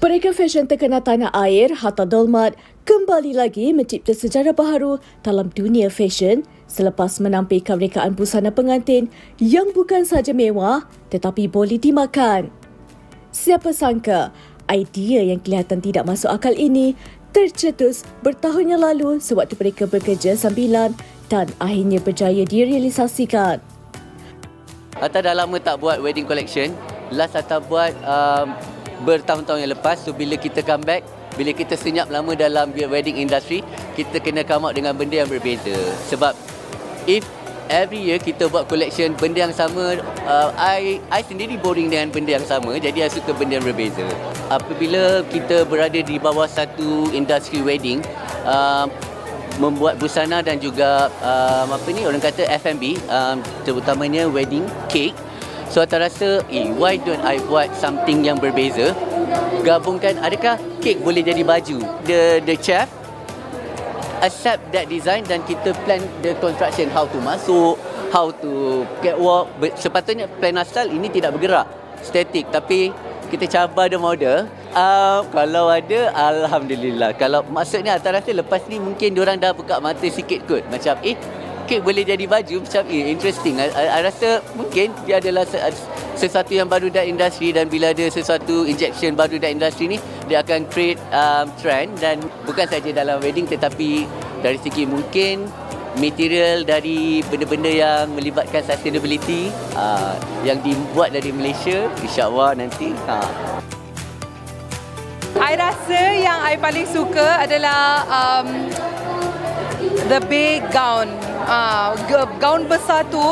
Pereka fashion terkenal tanah air, Hatta Dolmat, kembali lagi mencipta sejarah baharu dalam dunia fashion selepas menampil kemerdekaan busana pengantin yang bukan sahaja mewah tetapi boleh dimakan. Siapa sangka, idea yang kelihatan tidak masuk akal ini tercetus bertahun yang lalu sewaktu mereka bekerja sambilan dan akhirnya berjaya direalisasikan. Atta dah lama tak buat wedding collection. Last Atta buat um, bertahun-tahun yang lepas. So bila kita come back, bila kita senyap lama dalam wedding industry, kita kena come out dengan benda yang berbeza. Sebab if every year kita buat collection benda yang sama, uh, I I sendiri boring dengan benda yang sama. Jadi I suka benda yang berbeza. Apabila kita berada di bawah satu industri wedding, uh, membuat busana dan juga um, apa ni orang kata F&B um, terutamanya wedding cake So saya rasa, eh, why don't I buat something yang berbeza? Gabungkan, adakah kek boleh jadi baju? The the chef accept that design dan kita plan the construction, how to masuk, how to catwalk. Sepatutnya plan asal ini tidak bergerak, static. Tapi kita cabar the model. Uh, kalau ada, Alhamdulillah. Kalau maksudnya, atas rasa lepas ni mungkin orang dah buka mata sikit kot. Macam, eh, kek boleh jadi baju macam eh, interesting. I, I, rasa mungkin dia adalah se- sesuatu yang baru dalam industri dan bila ada sesuatu injection baru dalam industri ni dia akan create um, trend dan bukan saja dalam wedding tetapi dari segi mungkin material dari benda-benda yang melibatkan sustainability uh, yang dibuat dari Malaysia insyaAllah nanti ha. I rasa yang I paling suka adalah um, the big gown. Uh, gaun besar tu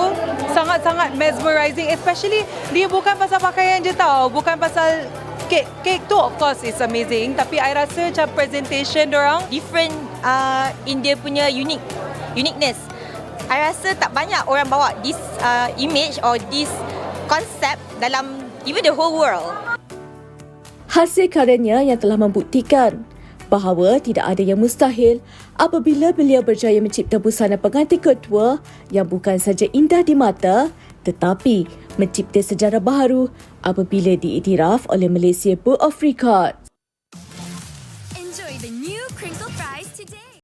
sangat-sangat mesmerizing especially dia bukan pasal pakaian je tau, bukan pasal kek. Kek tu of course is amazing tapi I rasa macam presentation orang different uh, in dia punya unique uniqueness. I rasa tak banyak orang bawa this uh, image or this concept dalam even the whole world. Hasil karyanya yang telah membuktikan bahawa tidak ada yang mustahil apabila beliau berjaya mencipta busana pengantin ketua yang bukan saja indah di mata tetapi mencipta sejarah baharu apabila diiktiraf oleh Malaysia Book of Records.